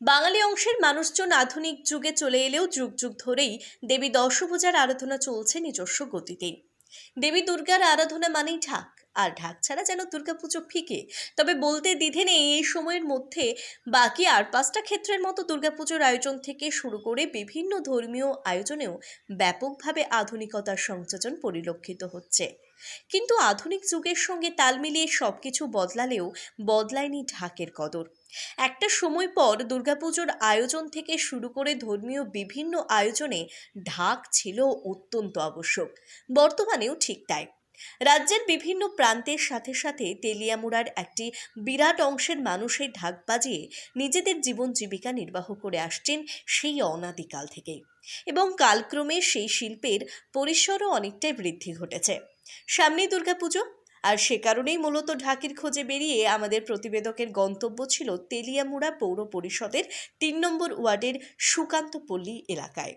বাঙালি অংশের মানুষজন আধুনিক যুগে চলে এলেও যুগ যুগ ধরেই দেবী দশভূজার আরাধনা চলছে নিজস্ব গতিতে। দেবী দুর্গার আরাধনা মানেই ঢাক, আর ঢাক ছাড়া যেন দুর্গাপুজো ফিকে। তবে বলতে দ্বিধে নেই এই সময়ের মধ্যে বাকি আর পাঁচটা ক্ষেত্রের মতো দুর্গাপুজোর আয়োজন থেকে শুরু করে বিভিন্ন ধর্মীয় আয়োজনেও ব্যাপকভাবে আধুনিকতার সংযোজন পরিলক্ষিত হচ্ছে। কিন্তু আধুনিক যুগের সঙ্গে তাল মিলিয়ে সব কিছু বদলালেও বদলায়নি ঢাকের কদর। একটা সময় পর দুর্গাপুজোর আয়োজন থেকে শুরু করে ধর্মীয় বিভিন্ন আয়োজনে ঢাক ছিল অত্যন্ত আবশ্যক। বর্তমানেও ঠিক তাই। রাজ্যের বিভিন্ন প্রান্তের সাথে সাথে তেলিয়ামুড়ার একটি বিরাট অংশের মানুষের ঢাক বাজিয়ে নিজেদের জীবন জীবিকা নির্বাহ করে আসছেন সেই অনাদিকাল থেকেই এবং কালক্রমে সেই শিল্পের পরিসরও অনেকটাই বৃদ্ধি ঘটেছে। সামনেই দুর্গাপুজো, আর সে কারণেই মূলত ঢাকির খোঁজে বেরিয়ে আমাদের প্রতিবেদকের গন্তব্য ছিল তেলিয়ামুড়া পৌর পরিষদের তিন নম্বর ওয়ার্ডের সুকান্তপল্লী এলাকায়।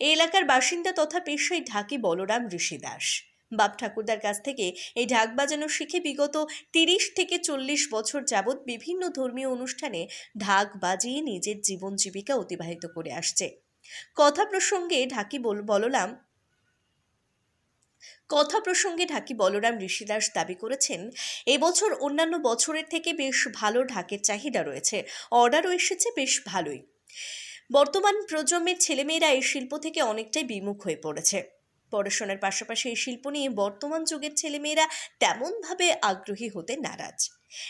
এই এলাকার বাসিন্দা তথা পেশাই ঢাকি বলরাম ঋষি দাস। বাপ ঠাকুরদার কাছ থেকে এই ঢাক বাজানো শিখে বিগত তিরিশ থেকে চল্লিশ বছর যাবৎ বিভিন্ন ধর্মীয় অনুষ্ঠানে ঢাক বাজিয়ে নিজের জীবন জীবিকা অতিবাহিত করে আসছে। কথা প্রসঙ্গে ঢাকি বল বললাম কথা প্রসঙ্গে ঢাকি বলরাম ঋষিদাস দাবি করেছেন, এবছর অন্যান্য বছরের থেকে বেশ ভালো ঢাকের চাহিদা রয়েছে। অর্ডারও এসেছে, বেশ ভালোই। বর্তমান প্রজন্মের ছেলেমেয়েরা এই শিল্প থেকে অনেকটাই বিমুখ হয়ে পড়েছে। পড়াশোনার পাশাপাশি এই শিল্প নিয়ে বর্তমান যুগের ছেলেমেয়েরা তেমনভাবে আগ্রহী হতে নারাজ।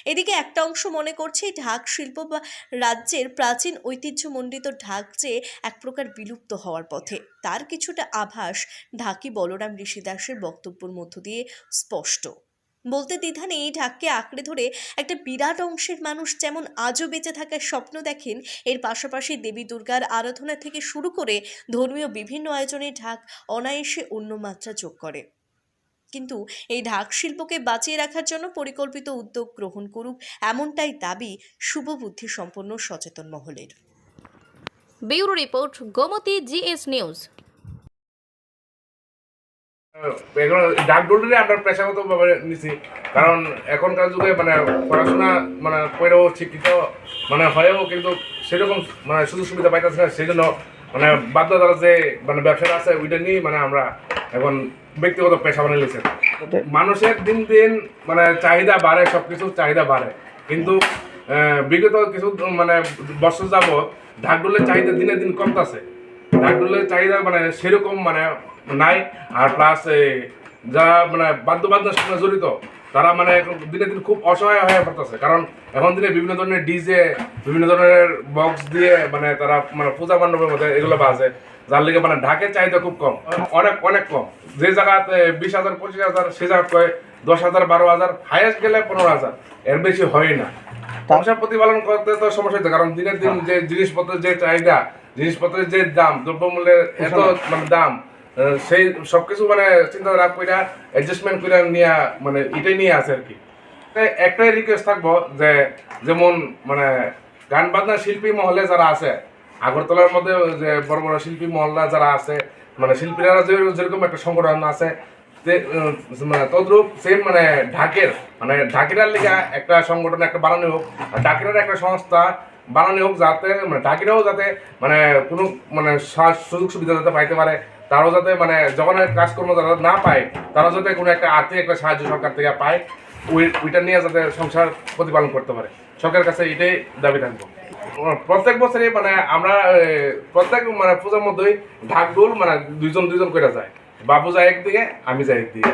এদিকে একটা অংশ মনে করছে ঢাক শিল্প বা রাজ্যের প্রাচীন ঐতিহ্যমণ্ডিত ঢাক যে এক প্রকার বিলুপ্ত হওয়ার পথে, তার কিছুটা আভাস ঢাকি বলরাম ঋষিদাসের বক্তব্যের মধ্য দিয়ে স্পষ্ট। বলতে দ্বিধা নেই, এই ঢাককে আঁকড়ে ধরে একটা বিরাট অংশের মানুষ যেমন আজও বেঁচে থাকার স্বপ্ন দেখেন, এর পাশাপাশি দেবী দুর্গার আরাধনা থেকে শুরু করে ধর্মীয় বিভিন্ন আয়োজনে ঢাক অনায়াসে অন্য মাত্রা যোগ করে। কিন্তু এই ঢাক শিল্পকে বাঁচিয়ে রাখার জন্য পরিকল্পিত উদ্যোগ গ্রহণ করুক এমনটাই দাবি শুভবুদ্ধি সম্পন্ন সচেতন মহলের। Bureau report Gomati, GS news. পেশাগত কারণ এখনকার যুগে মানে পড়াশোনা মানে করেও শিক্ষিত মানে হয়েও কিন্তু সেরকম মানে সুযোগ সুবিধা পাইতেছে না। সেই জন্য মানে যে মানে ব্যবসাটা আছে, ওইটা নিয়েই মানে আমরা এখন ব্যক্তিগত পেশা বানিয়ে নিয়েছি মানুষের দিন দিন মানে চাহিদা বাড়ে সব কিছুর চাহিদা বাড়ে। কিন্তু বিগত কিছু মানে বছর যাবৎ ঢাকডোলের চাহিদা দিনে দিন কমতেছে। ঢাকডোলের চাহিদা মানে সেরকম মানে নাই আর প্লাস যারা মানে বাদ্যবাদ্যের সঙ্গে জড়িত তারা মানে দিনে দিন খুব অসহায় হয়ে পড়তেছে। কারণ এখন দিনে বিভিন্ন ধরনের ডিজে বিভিন্ন ধরনের বক্স দিয়ে মানে তারা মানে পূজা মণ্ডপের মধ্যে এগুলো বাজে যার লিগে মানে ঢাকের চাহিদা খুব কম অনেক অনেক কম। যে জায়গাতে বিশ হাজার পঁচিশ হাজার সে জায়গায় কয় দশ হাজার বারো হাজার হাইয়েস্ট গেলে পনেরো হাজার এর বেশি হয় না। সংসার প্রতিপালন করতে তো সমস্যা হচ্ছে কারণ দিনের দিন যে জিনিসপত্রের যে চাহিদা জিনিসপত্রের যে দাম দ্রব্যমূল্যের এত মানে দাম সেই সবকিছু মানে চিন্তাধারা কইরা অ্যাডজাস্টমেন্ট কইরা নিয়ে মানে এটাই নিয়ে আছে আর কি তাই একটাই রিকোয়েস্ট থাকব যে, যেমন মানে গান বাজনা শিল্পী মহলে যারা আছে, আগরতলার মধ্যে যে বড় বড় শিল্পী মহল্লা যারা আছে মানে শিল্পীরা যেরকম একটা সংগঠন আছে মানে তদ্রুপ সেম মানে ঢাকের মানে ঢাকিরার লিগা একটা সংগঠন, একটা বানানো হোক, আর ঢাকিরার একটা সংস্থা বানানো হোক যাতে মানে ঢাকিরাও যাতে মানে কোনো মানে সুযোগ সুবিধা যাতে পাইতে পারে তারাও যাতে মানে যখন কাজকর্ম যারা না পায় তারা যাতে কোনো একটা আর্থিক একটা সাহায্য সরকার থেকে পায়, ওই ওইটা নিয়ে যাতে সংসার প্রতিপালন করতে পারে। সরকারের কাছে এটাই দাবি থাকব। প্রত্যেক বছরই মানে আমরা প্রত্যেক মানে পূজার মধ্যেই ঢাক ডোল মানে দুইজন দুইজন করে যায়। বাবু যায় একদিকে, আমি যাই একদিকে।